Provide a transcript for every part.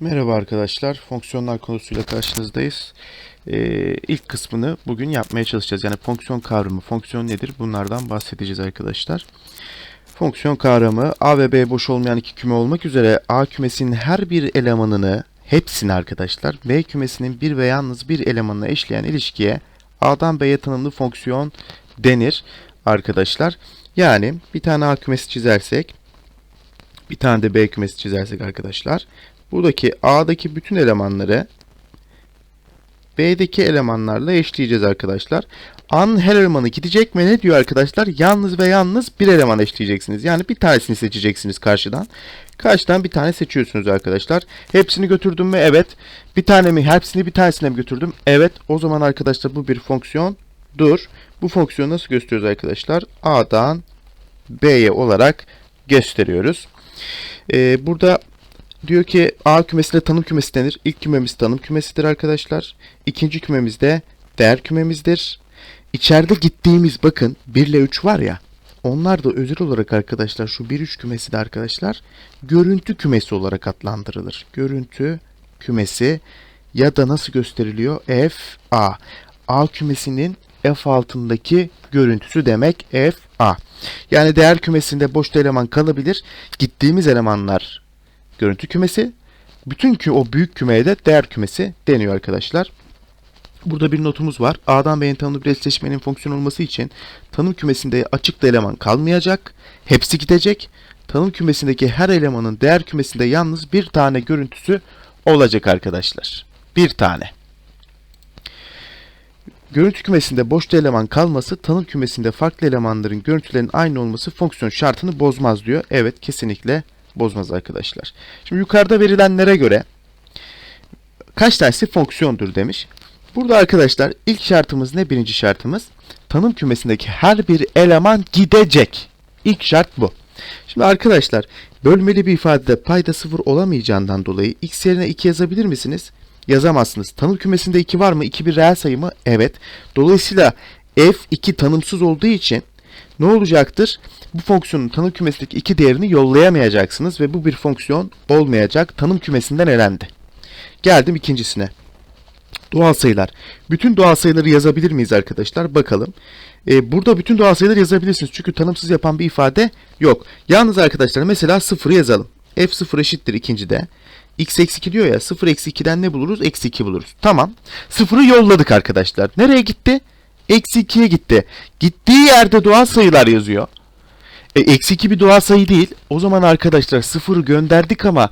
Merhaba arkadaşlar. Fonksiyonlar konusuyla karşınızdayız. Ee, ilk kısmını bugün yapmaya çalışacağız. Yani fonksiyon kavramı, fonksiyon nedir? Bunlardan bahsedeceğiz arkadaşlar. Fonksiyon kavramı A ve B boş olmayan iki küme olmak üzere A kümesinin her bir elemanını, hepsini arkadaşlar, B kümesinin bir ve yalnız bir elemanına eşleyen ilişkiye A'dan B'ye tanımlı fonksiyon denir arkadaşlar. Yani bir tane A kümesi çizersek, bir tane de B kümesi çizersek arkadaşlar, buradaki A'daki bütün elemanları B'deki elemanlarla eşleyeceğiz arkadaşlar. A'nın her elemanı gidecek ve ne diyor arkadaşlar? Yalnız ve yalnız bir eleman eşleyeceksiniz. Yani bir tanesini seçeceksiniz karşıdan. Karşıdan bir tane seçiyorsunuz arkadaşlar. Hepsini götürdüm mü? Evet. Bir tane mi? Hepsini bir tanesine mi götürdüm? Evet. O zaman arkadaşlar bu bir fonksiyon. Dur. Bu fonksiyonu nasıl gösteriyoruz arkadaşlar? A'dan B'ye olarak gösteriyoruz. Ee, burada diyor ki A kümesine tanım kümesi denir. İlk kümemiz tanım kümesidir arkadaşlar. İkinci kümemiz de değer kümemizdir. İçeride gittiğimiz bakın 1 ile 3 var ya. Onlar da özel olarak arkadaşlar şu 1-3 kümesi de arkadaşlar görüntü kümesi olarak adlandırılır. Görüntü kümesi ya da nasıl gösteriliyor? F A. A kümesinin F altındaki görüntüsü demek F A. Yani değer kümesinde boş eleman kalabilir. Gittiğimiz elemanlar görüntü kümesi. Bütün kü o büyük kümeye de değer kümesi deniyor arkadaşlar. Burada bir notumuz var. A'dan B'ye tanımlı bir eşleşmenin fonksiyon olması için tanım kümesinde açık da eleman kalmayacak. Hepsi gidecek. Tanım kümesindeki her elemanın değer kümesinde yalnız bir tane görüntüsü olacak arkadaşlar. Bir tane. Görüntü kümesinde boş eleman kalması, tanım kümesinde farklı elemanların görüntülerin aynı olması fonksiyon şartını bozmaz diyor. Evet kesinlikle bozmaz arkadaşlar. Şimdi yukarıda verilenlere göre kaç tanesi fonksiyondur demiş. Burada arkadaşlar ilk şartımız ne? Birinci şartımız tanım kümesindeki her bir eleman gidecek. İlk şart bu. Şimdi arkadaşlar bölmeli bir ifadede payda sıfır olamayacağından dolayı x yerine 2 yazabilir misiniz? Yazamazsınız. Tanım kümesinde 2 var mı? 2 bir reel sayı mı? Evet. Dolayısıyla f2 tanımsız olduğu için ne olacaktır? Bu fonksiyonun tanım kümesindeki iki değerini yollayamayacaksınız ve bu bir fonksiyon olmayacak. Tanım kümesinden elendi. Geldim ikincisine. Doğal sayılar. Bütün doğal sayıları yazabilir miyiz arkadaşlar? Bakalım. Ee, burada bütün doğal sayıları yazabilirsiniz. Çünkü tanımsız yapan bir ifade yok. Yalnız arkadaşlar mesela sıfırı yazalım. f0 eşittir ikincide. x eksi 2 diyor ya 0 eksi 2'den ne buluruz? Eksi 2 buluruz. Tamam. Sıfırı yolladık arkadaşlar. Nereye gitti? Eksi 2'ye gitti. Gittiği yerde doğal sayılar yazıyor. E, eksi 2 bir doğal sayı değil. O zaman arkadaşlar sıfırı gönderdik ama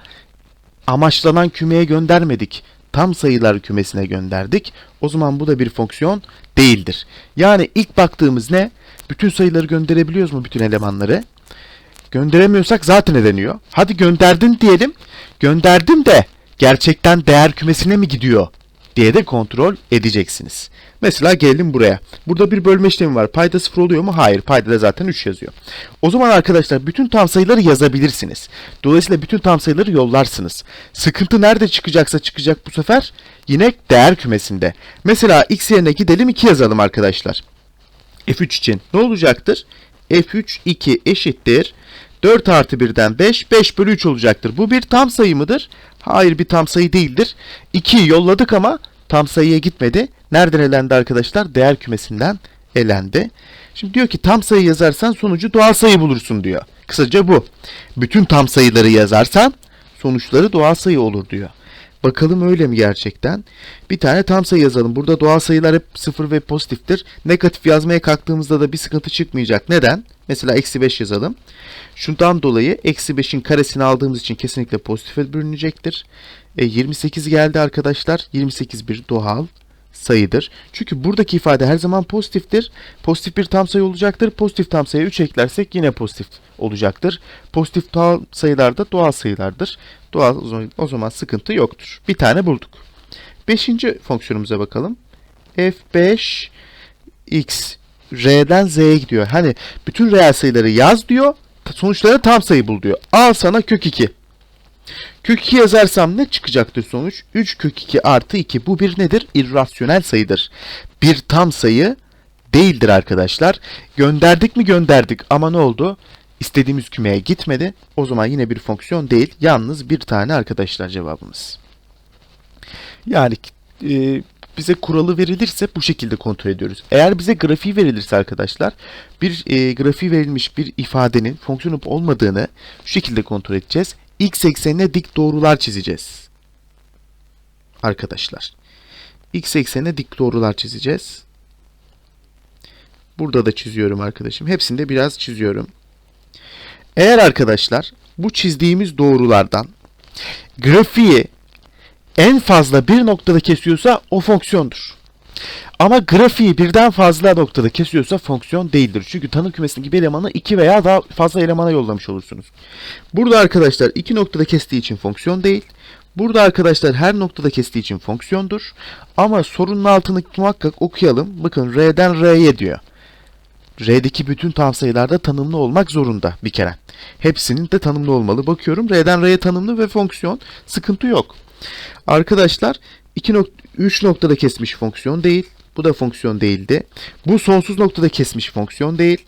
amaçlanan kümeye göndermedik. Tam sayılar kümesine gönderdik. O zaman bu da bir fonksiyon değildir. Yani ilk baktığımız ne? Bütün sayıları gönderebiliyoruz mu bütün elemanları? Gönderemiyorsak zaten edeniyor. Hadi gönderdin diyelim. Gönderdim de gerçekten değer kümesine mi gidiyor diye de kontrol edeceksiniz. Mesela gelelim buraya. Burada bir bölme işlemi var. Payda sıfır oluyor mu? Hayır. Payda da zaten 3 yazıyor. O zaman arkadaşlar bütün tam sayıları yazabilirsiniz. Dolayısıyla bütün tam sayıları yollarsınız. Sıkıntı nerede çıkacaksa çıkacak bu sefer? Yine değer kümesinde. Mesela x yerine gidelim 2 yazalım arkadaşlar. f3 için ne olacaktır? f3 2 eşittir. 4 artı 1'den 5, 5 bölü 3 olacaktır. Bu bir tam sayı mıdır? Hayır bir tam sayı değildir. 2'yi yolladık ama tam sayıya gitmedi. Nereden elendi arkadaşlar? Değer kümesinden elendi. Şimdi diyor ki tam sayı yazarsan sonucu doğal sayı bulursun diyor. Kısaca bu. Bütün tam sayıları yazarsan sonuçları doğal sayı olur diyor. Bakalım öyle mi gerçekten? Bir tane tam sayı yazalım. Burada doğal sayılar hep sıfır ve pozitiftir. Negatif yazmaya kalktığımızda da bir sıkıntı çıkmayacak. Neden? Mesela eksi 5 yazalım. Şundan dolayı eksi 5'in karesini aldığımız için kesinlikle pozitife bölünecektir. E, 28 geldi arkadaşlar. 28 bir doğal sayıdır. Çünkü buradaki ifade her zaman pozitiftir. Pozitif bir tam sayı olacaktır. Pozitif tam sayıya 3 eklersek yine pozitif olacaktır. Pozitif tam sayılar da doğal sayılardır. Doğal o zaman sıkıntı yoktur. Bir tane bulduk. Beşinci fonksiyonumuza bakalım. f5 x r'den z'ye gidiyor. Hani bütün reel sayıları yaz diyor. Sonuçları tam sayı bul diyor. Al sana kök 2. Kök 2 yazarsam ne çıkacaktır sonuç? 3 kök 2 artı 2. Bu bir nedir? İrrasyonel sayıdır. Bir tam sayı değildir arkadaşlar. Gönderdik mi gönderdik ama ne oldu? istediğimiz kümeye gitmedi. O zaman yine bir fonksiyon değil. Yalnız bir tane arkadaşlar cevabımız. Yani e, bize kuralı verilirse bu şekilde kontrol ediyoruz. Eğer bize grafiği verilirse arkadaşlar bir e, grafiği verilmiş bir ifadenin fonksiyon olup olmadığını şu şekilde kontrol edeceğiz. X eksenine dik doğrular çizeceğiz. Arkadaşlar. X eksenine dik doğrular çizeceğiz. Burada da çiziyorum arkadaşım. Hepsinde biraz çiziyorum. Eğer arkadaşlar bu çizdiğimiz doğrulardan grafiği en fazla bir noktada kesiyorsa o fonksiyondur. Ama grafiği birden fazla noktada kesiyorsa fonksiyon değildir. Çünkü tanım kümesindeki bir elemanı iki veya daha fazla elemana yollamış olursunuz. Burada arkadaşlar iki noktada kestiği için fonksiyon değil. Burada arkadaşlar her noktada kestiği için fonksiyondur. Ama sorunun altını muhakkak okuyalım. Bakın R'den R'ye diyor. R'deki bütün tam sayılarda tanımlı olmak zorunda bir kere. Hepsinin de tanımlı olmalı. Bakıyorum R'den R'ye tanımlı ve fonksiyon. Sıkıntı yok. Arkadaşlar 2 nok 3 noktada kesmiş fonksiyon değil. Bu da fonksiyon değildi. Bu sonsuz noktada kesmiş fonksiyon değil.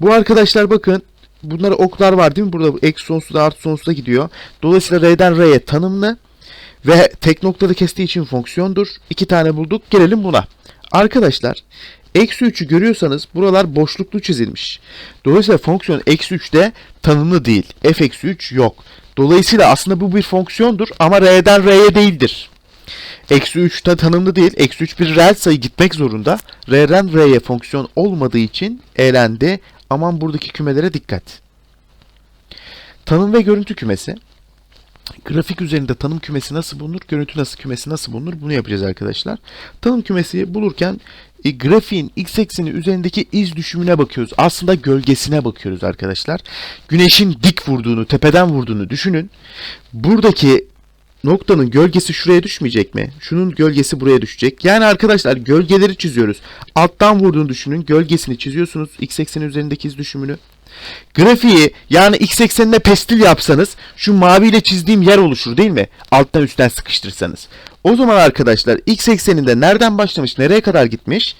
Bu arkadaşlar bakın bunlara oklar var değil mi? Burada eksi sonsuza artı sonsuza gidiyor. Dolayısıyla R'den R'ye tanımlı ve tek noktada kestiği için fonksiyondur. İki tane bulduk. Gelelim buna. Arkadaşlar eksi 3'ü görüyorsanız buralar boşluklu çizilmiş. Dolayısıyla fonksiyon eksi 3'te tanımlı değil. f eksi 3 yok. Dolayısıyla aslında bu bir fonksiyondur ama R'den R'ye değildir. Eksi 3 de tanımlı değil. Eksi 3 bir reel sayı gitmek zorunda. R'den R'ye fonksiyon olmadığı için elendi. Aman buradaki kümelere dikkat. Tanım ve görüntü kümesi. Grafik üzerinde tanım kümesi nasıl bulunur, görüntü nasıl kümesi nasıl bulunur bunu yapacağız arkadaşlar. Tanım kümesi bulurken e, grafiğin x ekseni üzerindeki iz düşümüne bakıyoruz. Aslında gölgesine bakıyoruz arkadaşlar. Güneşin dik vurduğunu, tepeden vurduğunu düşünün. Buradaki noktanın gölgesi şuraya düşmeyecek mi? Şunun gölgesi buraya düşecek. Yani arkadaşlar gölgeleri çiziyoruz. Alttan vurduğunu düşünün. Gölgesini çiziyorsunuz. X ekseni üzerindeki iz düşümünü. Grafiği yani x eksenine pestil yapsanız şu maviyle çizdiğim yer oluşur değil mi? Alttan üstten sıkıştırsanız. O zaman arkadaşlar x ekseninde nereden başlamış nereye kadar gitmiş?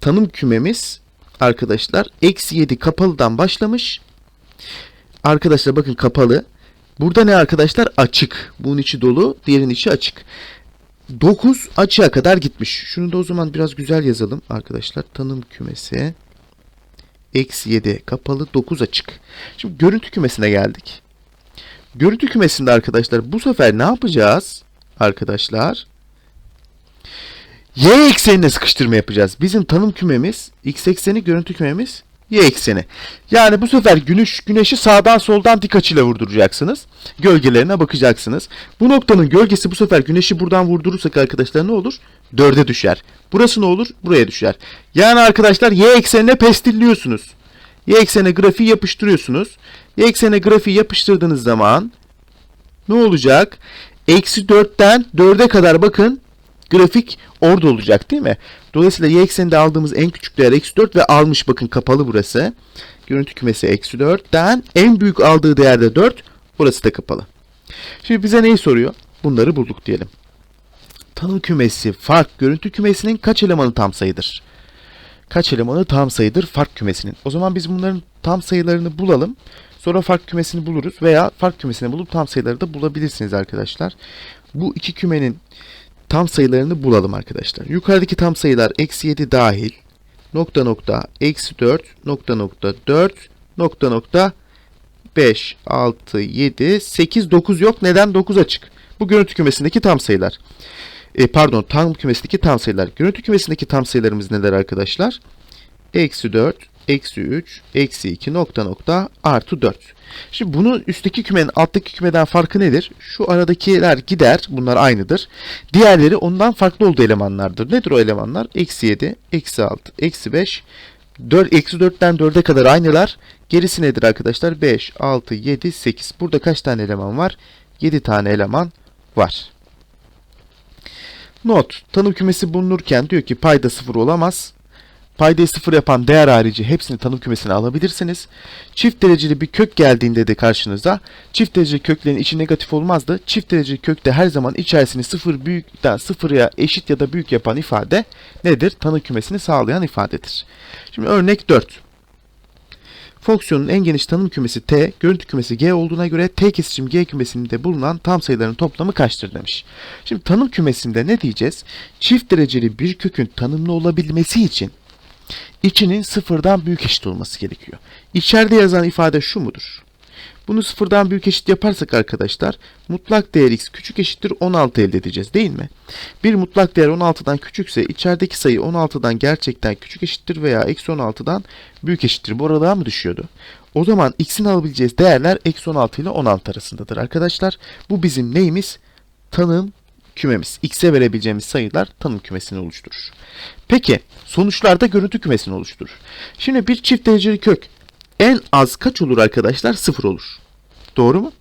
Tanım kümemiz arkadaşlar eksi 7 kapalıdan başlamış. Arkadaşlar bakın kapalı. Burada ne arkadaşlar? Açık. Bunun içi dolu, diğerinin içi açık. 9 açığa kadar gitmiş. Şunu da o zaman biraz güzel yazalım arkadaşlar. Tanım kümesi eksi 7 kapalı 9 açık. Şimdi görüntü kümesine geldik. Görüntü kümesinde arkadaşlar bu sefer ne yapacağız? Arkadaşlar y eksenine sıkıştırma yapacağız. Bizim tanım kümemiz x ekseni görüntü kümemiz y ekseni. Yani bu sefer güneş güneşi sağdan soldan dik açıyla vurduracaksınız. Gölgelerine bakacaksınız. Bu noktanın gölgesi bu sefer güneşi buradan vurdurursak arkadaşlar ne olur? 4'e düşer. Burası ne olur? Buraya düşer. Yani arkadaşlar y eksenine pestilliyorsunuz. Y eksenine grafiği yapıştırıyorsunuz. Y eksenine grafiği yapıştırdığınız zaman ne olacak? Eksi 4'ten 4'e kadar bakın grafik orada olacak değil mi? Dolayısıyla y ekseninde aldığımız en küçük değer eksi 4 ve almış bakın kapalı burası. Görüntü kümesi eksi 4'ten en büyük aldığı değer de 4. Burası da kapalı. Şimdi bize neyi soruyor? Bunları bulduk diyelim. Tanım kümesi fark görüntü kümesinin kaç elemanı tam sayıdır? Kaç elemanı tam sayıdır fark kümesinin? O zaman biz bunların tam sayılarını bulalım. Sonra fark kümesini buluruz veya fark kümesini bulup tam sayıları da bulabilirsiniz arkadaşlar. Bu iki kümenin tam sayılarını bulalım arkadaşlar. Yukarıdaki tam sayılar eksi 7 dahil. Nokta nokta eksi 4 nokta nokta 4 nokta nokta 5, 6, 7, 8, 9 yok. Neden? 9 açık. Bu görüntü kümesindeki tam sayılar. E, pardon tam kümesindeki tam sayılar. Görüntü kümesindeki tam sayılarımız neler arkadaşlar? Eksi 4, eksi 3, eksi 2 nokta nokta artı 4. Şimdi bunun üstteki kümenin alttaki kümeden farkı nedir? Şu aradakiler gider. Bunlar aynıdır. Diğerleri ondan farklı olduğu elemanlardır. Nedir o elemanlar? Eksi 7, eksi 6, eksi 5, 4, eksi 4'ten 4'e kadar aynılar. Gerisi nedir arkadaşlar? 5, 6, 7, 8. Burada kaç tane eleman var? 7 tane eleman var. Not. Tanım kümesi bulunurken diyor ki payda sıfır olamaz. Paydayı sıfır yapan değer harici hepsini tanım kümesine alabilirsiniz. Çift dereceli bir kök geldiğinde de karşınıza çift dereceli köklerin içi negatif olmazdı. Çift dereceli kökte her zaman içerisini sıfır büyükten sıfıra eşit ya da büyük yapan ifade nedir? Tanım kümesini sağlayan ifadedir. Şimdi örnek 4. Fonksiyonun en geniş tanım kümesi t, görüntü kümesi g olduğuna göre t kesişim g kümesinde bulunan tam sayıların toplamı kaçtır demiş. Şimdi tanım kümesinde ne diyeceğiz? Çift dereceli bir kökün tanımlı olabilmesi için içinin sıfırdan büyük eşit olması gerekiyor. İçeride yazan ifade şu mudur? Bunu sıfırdan büyük eşit yaparsak arkadaşlar mutlak değer x küçük eşittir 16 elde edeceğiz değil mi? Bir mutlak değer 16'dan küçükse içerideki sayı 16'dan gerçekten küçük eşittir veya eksi 16'dan büyük eşittir. Bu aralığa mı düşüyordu? O zaman x'in alabileceğiz değerler eksi 16 ile 16 arasındadır arkadaşlar. Bu bizim neyimiz? Tanım kümemiz. X'e verebileceğimiz sayılar tanım kümesini oluşturur. Peki sonuçlarda görüntü kümesini oluşturur. Şimdi bir çift dereceli kök en az kaç olur arkadaşlar? 0 olur. Doğru mu?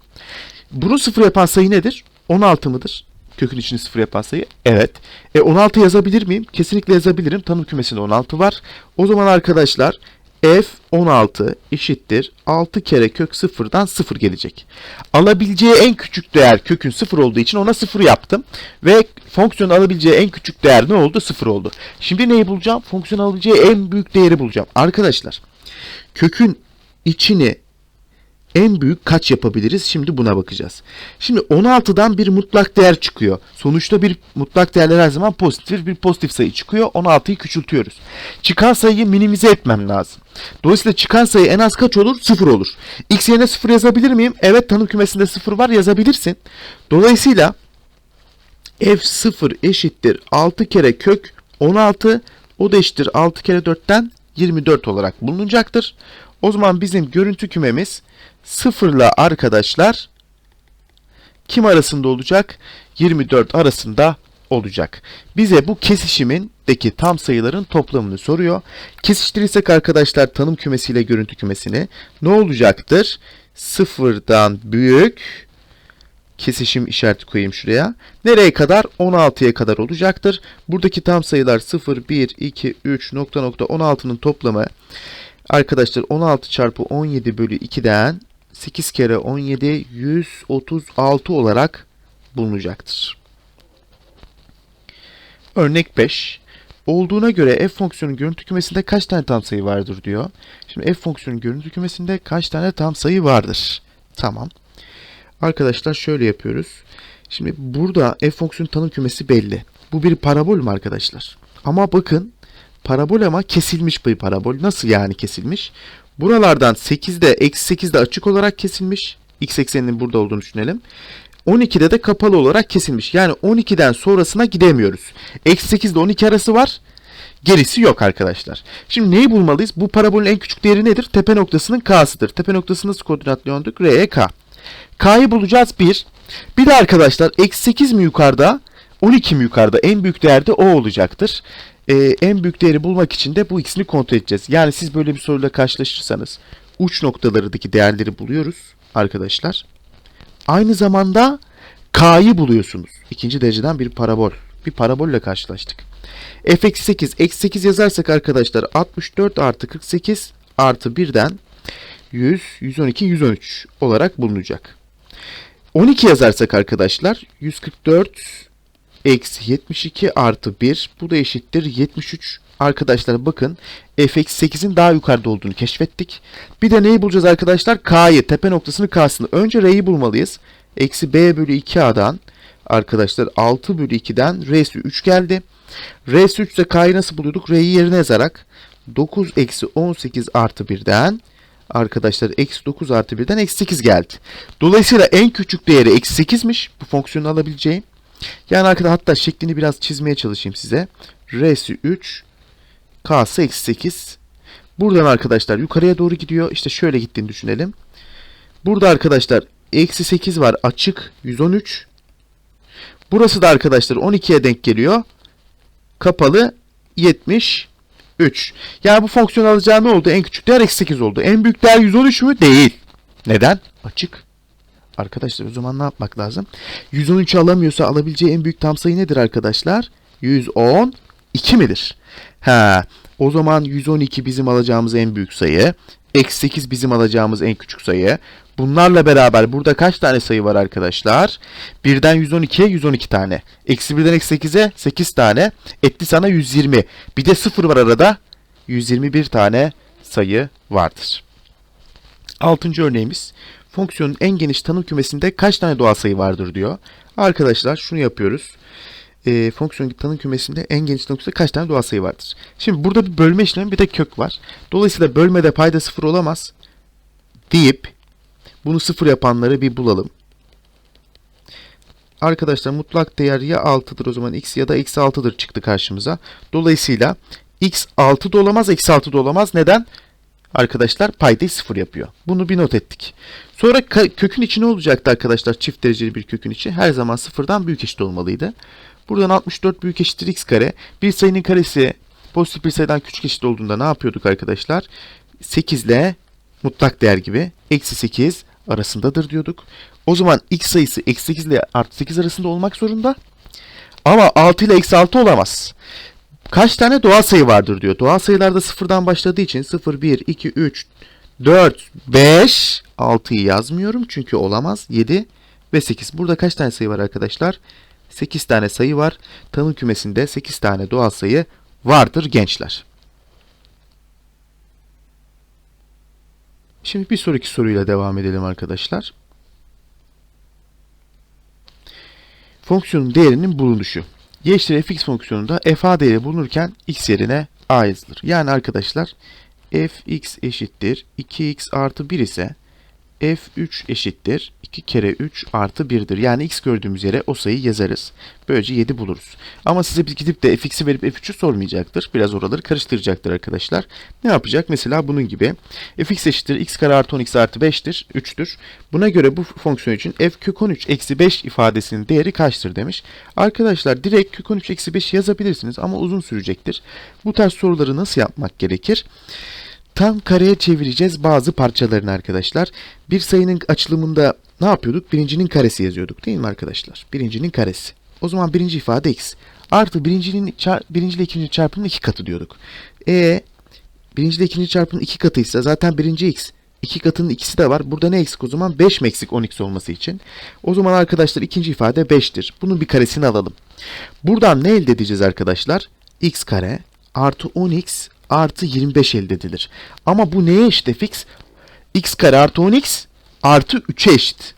Bunu 0 yapan sayı nedir? 16 mıdır? Kökün içini 0 yapan sayı. Evet. E 16 yazabilir miyim? Kesinlikle yazabilirim. Tanım kümesinde 16 var. O zaman arkadaşlar f 16 eşittir 6 kere kök 0'dan 0 gelecek. Alabileceği en küçük değer kökün 0 olduğu için ona 0 yaptım. Ve fonksiyonun alabileceği en küçük değer ne oldu? 0 oldu. Şimdi neyi bulacağım? Fonksiyonun alabileceği en büyük değeri bulacağım. Arkadaşlar kökün içini en büyük kaç yapabiliriz? Şimdi buna bakacağız. Şimdi 16'dan bir mutlak değer çıkıyor. Sonuçta bir mutlak değerler her zaman pozitif bir pozitif sayı çıkıyor. 16'yı küçültüyoruz. Çıkan sayıyı minimize etmem lazım. Dolayısıyla çıkan sayı en az kaç olur? 0 olur. X yerine 0 yazabilir miyim? Evet tanım kümesinde 0 var yazabilirsin. Dolayısıyla f0 eşittir 6 kere kök 16 o da eşittir 6 kere 4'ten 24 olarak bulunacaktır. O zaman bizim görüntü kümemiz sıfırla arkadaşlar kim arasında olacak? 24 arasında olacak. Bize bu kesişimindeki tam sayıların toplamını soruyor. Kesiştirirsek arkadaşlar tanım kümesiyle görüntü kümesini ne olacaktır? Sıfırdan büyük kesişim işareti koyayım şuraya. Nereye kadar? 16'ya kadar olacaktır. Buradaki tam sayılar 0, 1, 2, 3, nokta nokta 16'nın toplamı arkadaşlar 16 çarpı 17 bölü 2'den 8 kere 17 136 olarak bulunacaktır. Örnek 5. Olduğuna göre f fonksiyonun görüntü kümesinde kaç tane tam sayı vardır diyor. Şimdi f fonksiyonun görüntü kümesinde kaç tane tam sayı vardır? Tamam. Arkadaşlar şöyle yapıyoruz. Şimdi burada f fonksiyonun tanım kümesi belli. Bu bir parabol mü arkadaşlar? Ama bakın parabol ama kesilmiş bir parabol. Nasıl yani kesilmiş? Buralardan 8'de eksi 8'de açık olarak kesilmiş. X ekseninin burada olduğunu düşünelim. 12'de de kapalı olarak kesilmiş. Yani 12'den sonrasına gidemiyoruz. Eksi 8 ile 12 arası var. Gerisi yok arkadaşlar. Şimdi neyi bulmalıyız? Bu parabolün en küçük değeri nedir? Tepe noktasının k'sıdır. Tepe noktasını nasıl koordinatlıyorduk? R'ye k. K'yı bulacağız 1. Bir de arkadaşlar eksi 8 mi yukarıda? 12 mi yukarıda? En büyük değer de o olacaktır. Ee, en büyük değeri bulmak için de bu ikisini kontrol edeceğiz. Yani siz böyle bir soruyla karşılaşırsanız uç noktalarındaki değerleri buluyoruz arkadaşlar. Aynı zamanda K'yı buluyorsunuz. İkinci dereceden bir parabol. Bir parabolle karşılaştık. f eksi 8. Eksi 8 yazarsak arkadaşlar 64 artı 48 artı 1'den 100, 112, 113 olarak bulunacak. 12 yazarsak arkadaşlar 144 eksi 72 artı 1 bu da eşittir 73. Arkadaşlar bakın f eksi 8'in daha yukarıda olduğunu keşfettik. Bir de neyi bulacağız arkadaşlar? K'yı, tepe noktasını K'sını. Önce R'yi bulmalıyız. Eksi B bölü 2A'dan arkadaşlar 6 bölü 2'den R'si 3 geldi. R'si 3 ise K'yı nasıl buluyorduk? R'yi yerine yazarak 9 eksi 18 artı 1'den arkadaşlar eksi 9 artı 1'den eksi 8 geldi. Dolayısıyla en küçük değeri eksi 8'miş bu fonksiyonu alabileceğim. Yani arkadaşlar hatta şeklini biraz çizmeye çalışayım size. R'si 3 K'sı eksi 8. Buradan arkadaşlar yukarıya doğru gidiyor. İşte şöyle gittiğini düşünelim. Burada arkadaşlar eksi 8 var açık 113. Burası da arkadaşlar 12'ye denk geliyor. Kapalı 73. Yani bu fonksiyon alacağı ne oldu? En küçük değer eksi 8 oldu. En büyük değer 113 mü? Değil. Neden? Açık. Arkadaşlar o zaman ne yapmak lazım? 113 alamıyorsa alabileceği en büyük tam sayı nedir arkadaşlar? 112 midir? Ha, o zaman 112 bizim alacağımız en büyük sayı. Eksi 8 bizim alacağımız en küçük sayı. Bunlarla beraber burada kaç tane sayı var arkadaşlar? 1'den 112'ye 112 tane. Eksi 1'den eksi 8'e 8 tane. Etti sana 120. Bir de 0 var arada. 121 tane sayı vardır. Altıncı örneğimiz fonksiyonun en geniş tanım kümesinde kaç tane doğal sayı vardır diyor. Arkadaşlar şunu yapıyoruz. E, fonksiyonun tanım kümesinde en geniş tanım kümesinde kaç tane doğal sayı vardır? Şimdi burada bir bölme işlemi bir de kök var. Dolayısıyla bölmede payda sıfır olamaz deyip bunu sıfır yapanları bir bulalım. Arkadaşlar mutlak değer ya 6'dır o zaman x ya da eksi 6'dır çıktı karşımıza. Dolayısıyla x 6 da olamaz eksi 6 da olamaz. Neden? Arkadaşlar paydayı sıfır yapıyor. Bunu bir not ettik. Sonra kökün içi ne olacaktı arkadaşlar? Çift dereceli bir kökün içi her zaman sıfırdan büyük eşit olmalıydı. Buradan 64 büyük eşittir x kare. Bir sayının karesi pozitif bir sayıdan küçük eşit olduğunda ne yapıyorduk arkadaşlar? 8 ile mutlak değer gibi eksi 8 arasındadır diyorduk. O zaman x sayısı eksi 8 ile artı 8 arasında olmak zorunda. Ama 6 ile eksi 6 olamaz. Kaç tane doğal sayı vardır diyor. Doğal sayılarda sıfırdan başladığı için 0, 1, 2, 3, 4, 5, 6'yı yazmıyorum çünkü olamaz. 7 ve 8. Burada kaç tane sayı var arkadaşlar? 8 tane sayı var. Tanım kümesinde 8 tane doğal sayı vardır gençler. Şimdi bir sonraki soruyla devam edelim arkadaşlar. Fonksiyonun değerinin bulunuşu. Y eşittir fx fonksiyonunda f a değeri bulunurken x yerine a yazılır. Yani arkadaşlar fx eşittir 2x artı 1 ise f3 eşittir 2 kere 3 artı 1'dir. Yani x gördüğümüz yere o sayıyı yazarız. Böylece 7 buluruz. Ama size bir gidip de fx'i verip f3'ü sormayacaktır. Biraz oraları karıştıracaktır arkadaşlar. Ne yapacak? Mesela bunun gibi fx eşittir x kare artı 10x artı 5'tir. 3'tür. Buna göre bu fonksiyon için f kök 13 eksi 5 ifadesinin değeri kaçtır demiş. Arkadaşlar direkt kök 13 eksi 5 yazabilirsiniz ama uzun sürecektir. Bu tarz soruları nasıl yapmak gerekir? Tam kareye çevireceğiz bazı parçalarını arkadaşlar. Bir sayının açılımında ne yapıyorduk? Birincinin karesi yazıyorduk değil mi arkadaşlar? Birincinin karesi. O zaman birinci ifade x. Artı birincinin birinci ile ikinci çarpımının iki katı diyorduk. E birinci ile ikinci çarpımının iki katıysa zaten birinci x. İki katının ikisi de var. Burada ne eksik o zaman? 5 mi eksik 10x olması için? O zaman arkadaşlar ikinci ifade 5'tir. Bunun bir karesini alalım. Buradan ne elde edeceğiz arkadaşlar? x kare artı 10x artı 25 elde edilir. Ama bu neye eşit fx? x kare artı 10x artı 3'e eşit.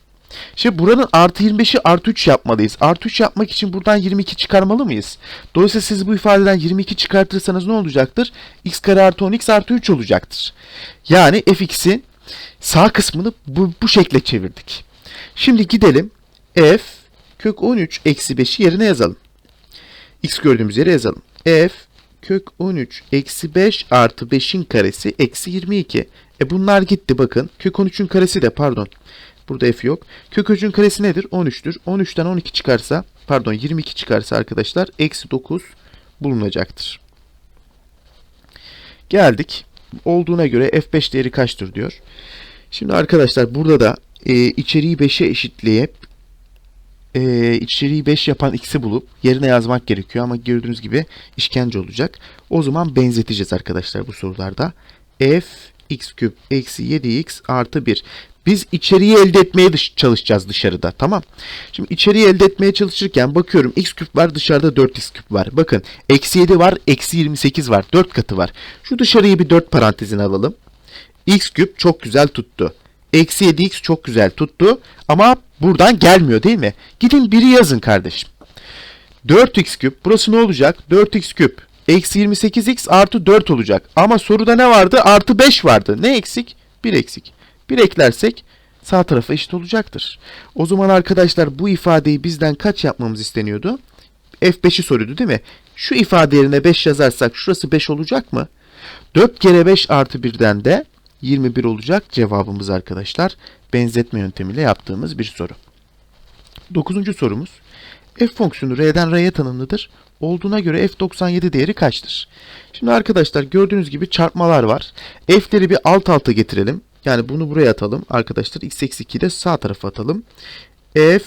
Şimdi buranın artı 25'i artı 3 yapmalıyız. Artı 3 yapmak için buradan 22 çıkarmalı mıyız? Dolayısıyla siz bu ifadeden 22 çıkartırsanız ne olacaktır? x kare artı 10x artı 3 olacaktır. Yani fx'in sağ kısmını bu, bu şekle çevirdik. Şimdi gidelim. f kök 13 eksi 5'i yerine yazalım. x gördüğümüz yere yazalım. f kök 13 eksi 5 artı 5'in karesi eksi 22. E bunlar gitti bakın. Kök 13'ün karesi de pardon. Burada f yok. Kök 3'ün karesi nedir? 13'tür. 13'ten 12 çıkarsa pardon 22 çıkarsa arkadaşlar eksi 9 bulunacaktır. Geldik. Olduğuna göre f5 değeri kaçtır diyor. Şimdi arkadaşlar burada da e, içeriği 5'e eşitleyip e, içeriği 5 yapan x'i bulup yerine yazmak gerekiyor ama gördüğünüz gibi işkence olacak. O zaman benzeteceğiz arkadaşlar bu sorularda. f x küp eksi 7x artı 1. Biz içeriği elde etmeye dış çalışacağız dışarıda. Tamam. Şimdi içeriği elde etmeye çalışırken bakıyorum x küp var dışarıda 4x küp var. Bakın eksi 7 var eksi 28 var. 4 katı var. Şu dışarıyı bir 4 parantezine alalım. x küp çok güzel tuttu. Eksi 7x çok güzel tuttu. Ama buradan gelmiyor değil mi? Gidin biri yazın kardeşim. 4x küp. Burası ne olacak? 4x küp. Eksi 28x artı 4 olacak. Ama soruda ne vardı? Artı 5 vardı. Ne eksik? 1 eksik. 1 eklersek sağ tarafa eşit olacaktır. O zaman arkadaşlar bu ifadeyi bizden kaç yapmamız isteniyordu? F5'i soruyordu değil mi? Şu ifade yerine 5 yazarsak şurası 5 olacak mı? 4 kere 5 artı 1'den de 21 olacak cevabımız arkadaşlar. Benzetme yöntemiyle yaptığımız bir soru. Dokuzuncu sorumuz. F fonksiyonu R'den R'ye tanımlıdır. Olduğuna göre F97 değeri kaçtır? Şimdi arkadaşlar gördüğünüz gibi çarpmalar var. F'leri bir alt alta getirelim. Yani bunu buraya atalım. Arkadaşlar x eksi 2'yi de sağ tarafa atalım. F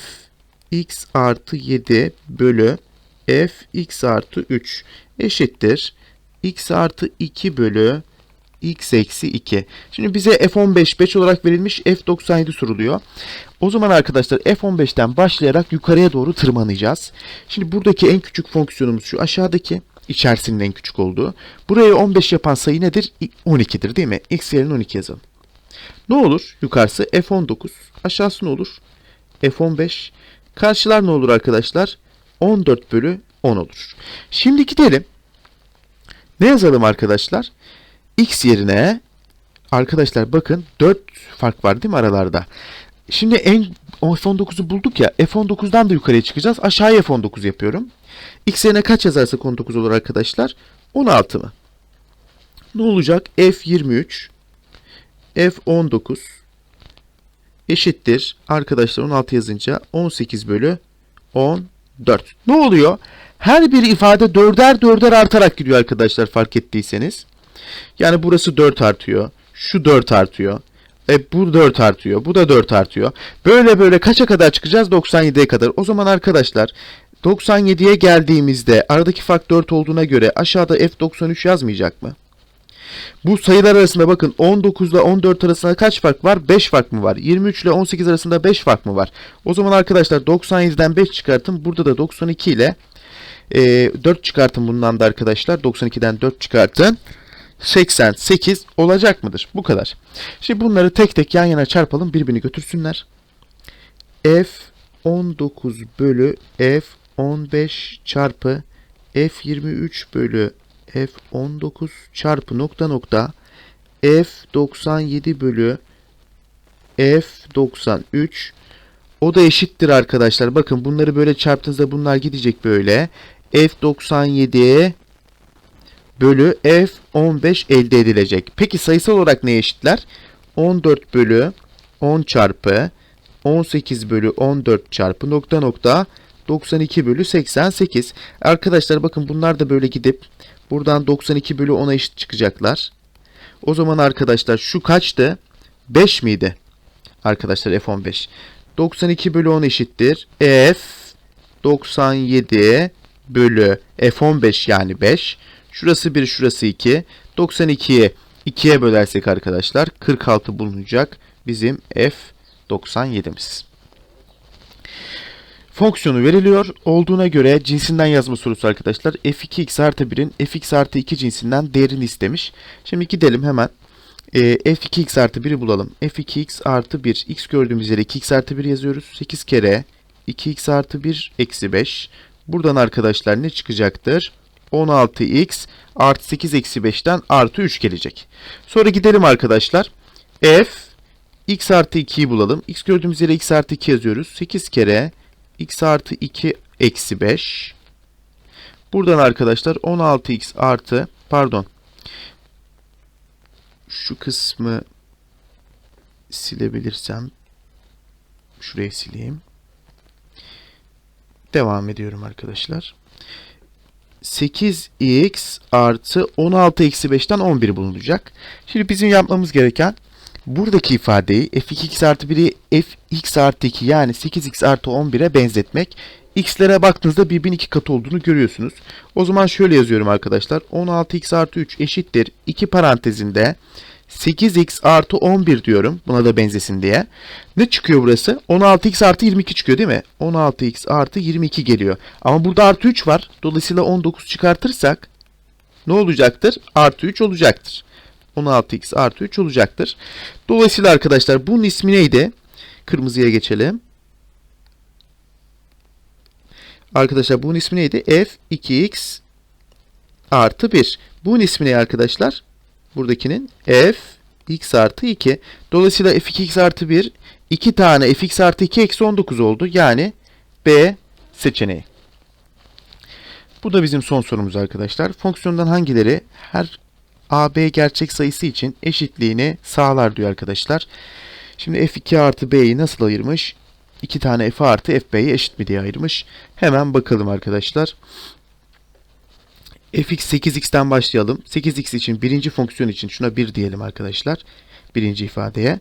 x artı 7 bölü f x artı 3 eşittir. x artı 2 bölü x eksi 2. Şimdi bize f15 5 olarak verilmiş f97 soruluyor. O zaman arkadaşlar f15'ten başlayarak yukarıya doğru tırmanacağız. Şimdi buradaki en küçük fonksiyonumuz şu aşağıdaki içerisinin en küçük olduğu. Burayı 15 yapan sayı nedir? 12'dir değil mi? x yerine 12 yazalım. Ne olur? Yukarısı F19. Aşağısı ne olur? F15. Karşılar ne olur arkadaşlar? 14 bölü 10 olur. Şimdi gidelim. Ne yazalım arkadaşlar? X yerine arkadaşlar bakın 4 fark var değil mi aralarda? Şimdi en F19'u bulduk ya. F19'dan da yukarıya çıkacağız. Aşağıya F19 yapıyorum. X yerine kaç yazarsak 19 olur arkadaşlar? 16 mı? Ne olacak? F23 F19 eşittir. Arkadaşlar 16 yazınca 18 bölü 14. Ne oluyor? Her bir ifade dörder dörder artarak gidiyor arkadaşlar fark ettiyseniz. Yani burası 4 artıyor. Şu 4 artıyor. E bu 4 artıyor. Bu da 4 artıyor. Böyle böyle kaça kadar çıkacağız? 97'ye kadar. O zaman arkadaşlar 97'ye geldiğimizde aradaki fark 4 olduğuna göre aşağıda F93 yazmayacak mı? Bu sayılar arasında bakın 19 ile 14 arasında kaç fark var? 5 fark mı var? 23 ile 18 arasında 5 fark mı var? O zaman arkadaşlar 97'den 5 çıkartın. Burada da 92 ile e, 4 çıkartın bundan da arkadaşlar. 92'den 4 çıkartın. 88 olacak mıdır? Bu kadar. Şimdi bunları tek tek yan yana çarpalım. Birbirini götürsünler. F19 bölü F15 çarpı F23 bölü F19 çarpı nokta nokta F97 bölü F93 o da eşittir arkadaşlar. Bakın bunları böyle çarptığınızda bunlar gidecek böyle. F97 bölü F15 elde edilecek. Peki sayısal olarak neye eşitler? 14 bölü 10 çarpı 18 bölü 14 çarpı nokta nokta 92 bölü 88. Arkadaşlar bakın bunlar da böyle gidip buradan 92 bölü 10'a eşit çıkacaklar. O zaman arkadaşlar şu kaçtı? 5 miydi? Arkadaşlar F15. 92 bölü 10 eşittir. F 97 bölü F15 yani 5. Şurası 1, şurası 2. 92'yi 2'ye bölersek arkadaşlar 46 bulunacak bizim F97'miz. Fonksiyonu veriliyor. Olduğuna göre cinsinden yazma sorusu arkadaşlar. f2x artı 1'in fx artı 2 cinsinden değerini istemiş. Şimdi gidelim hemen. E, f2x artı 1'i bulalım. f2x artı 1. x gördüğümüz yere 2x artı 1 yazıyoruz. 8 kere 2x artı 1 eksi 5. Buradan arkadaşlar ne çıkacaktır? 16x artı 8 eksi 5'ten artı 3 gelecek. Sonra gidelim arkadaşlar. f x artı 2'yi bulalım. x gördüğümüz yere x artı 2 yazıyoruz. 8 kere x artı 2 eksi 5. Buradan arkadaşlar 16x artı pardon şu kısmı silebilirsem şurayı sileyim. Devam ediyorum arkadaşlar. 8x artı 16 eksi 5'ten 11 bulunacak. Şimdi bizim yapmamız gereken buradaki ifadeyi f2x artı 1'i fx artı 2 yani 8x artı 11'e benzetmek. x'lere baktığınızda birbirinin iki katı olduğunu görüyorsunuz. O zaman şöyle yazıyorum arkadaşlar. 16x artı 3 eşittir 2 parantezinde 8x artı 11 diyorum. Buna da benzesin diye. Ne çıkıyor burası? 16x artı 22 çıkıyor değil mi? 16x artı 22 geliyor. Ama burada artı 3 var. Dolayısıyla 19 çıkartırsak ne olacaktır? Artı 3 olacaktır. 16x artı 3 olacaktır. Dolayısıyla arkadaşlar bunun ismi neydi? Kırmızıya geçelim. Arkadaşlar bunun ismi neydi? f2x artı 1. Bunun ismi ne arkadaşlar? Buradakinin f x artı 2. Dolayısıyla f2x artı 1 2 tane fx artı 2 eksi 19 oldu. Yani B seçeneği. Bu da bizim son sorumuz arkadaşlar. Fonksiyondan hangileri her AB gerçek sayısı için eşitliğini sağlar diyor arkadaşlar. Şimdi f2 artı b'yi nasıl ayırmış? 2 tane f artı fb'yi eşit mi diye ayırmış. Hemen bakalım arkadaşlar fx 8x'ten başlayalım. 8x için birinci fonksiyon için şuna 1 diyelim arkadaşlar. Birinci ifadeye.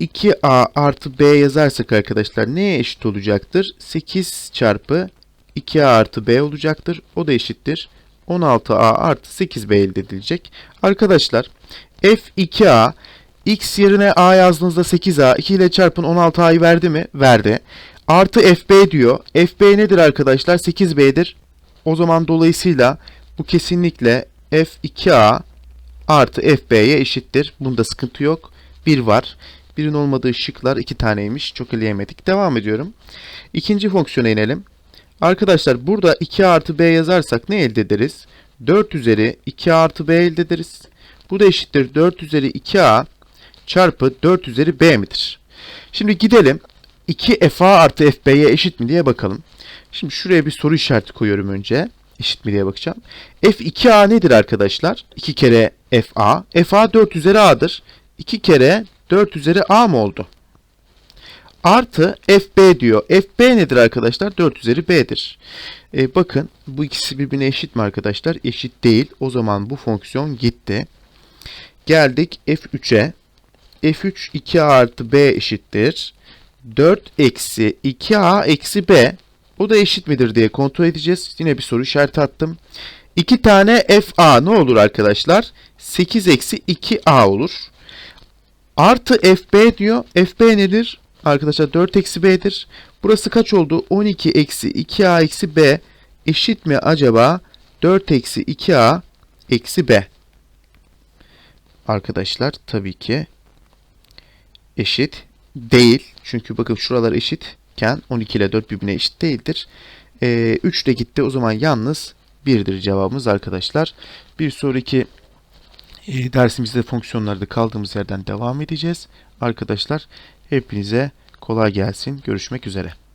2a artı b yazarsak arkadaşlar neye eşit olacaktır? 8 çarpı 2a artı b olacaktır. O da eşittir. 16a artı 8b elde edilecek. Arkadaşlar f2a x yerine a yazdığınızda 8a 2 ile çarpın 16a'yı verdi mi? Verdi. Artı fb diyor. fb nedir arkadaşlar? 8b'dir. O zaman dolayısıyla bu kesinlikle f2a artı fb'ye eşittir. Bunda sıkıntı yok. 1 var. 1'in olmadığı şıklar 2 taneymiş. Çok eleyemedik. Devam ediyorum. İkinci fonksiyona inelim. Arkadaşlar burada 2 artı b yazarsak ne elde ederiz? 4 üzeri 2 artı b elde ederiz. Bu da eşittir 4 üzeri 2a çarpı 4 üzeri b midir? Şimdi gidelim 2 fa artı fb'ye eşit mi diye bakalım. Şimdi şuraya bir soru işareti koyuyorum önce. Eşit mi diye bakacağım. f2a nedir arkadaşlar? 2 kere fa. fa 4 üzeri a'dır. 2 kere 4 üzeri a mı oldu? Artı fb diyor. fb nedir arkadaşlar? 4 üzeri b'dir. E, bakın bu ikisi birbirine eşit mi arkadaşlar? Eşit değil. O zaman bu fonksiyon gitti. Geldik f3'e. f3 2a artı b eşittir. 4 eksi 2a eksi b. O da eşit midir diye kontrol edeceğiz. Yine bir soru işareti attım. 2 tane fa ne olur arkadaşlar? 8 eksi 2a olur. Artı fb diyor. fb nedir? Arkadaşlar 4 eksi b'dir. Burası kaç oldu? 12 eksi 2a eksi b eşit mi acaba? 4 eksi 2a eksi b. Arkadaşlar tabii ki eşit değil. Çünkü bakın şuralar eşitken 12 ile 4 birbirine eşit değildir. Ee, 3 de gitti. O zaman yalnız 1'dir cevabımız arkadaşlar. Bir sonraki e, dersimizde fonksiyonlarda kaldığımız yerden devam edeceğiz. Arkadaşlar hepinize kolay gelsin. Görüşmek üzere.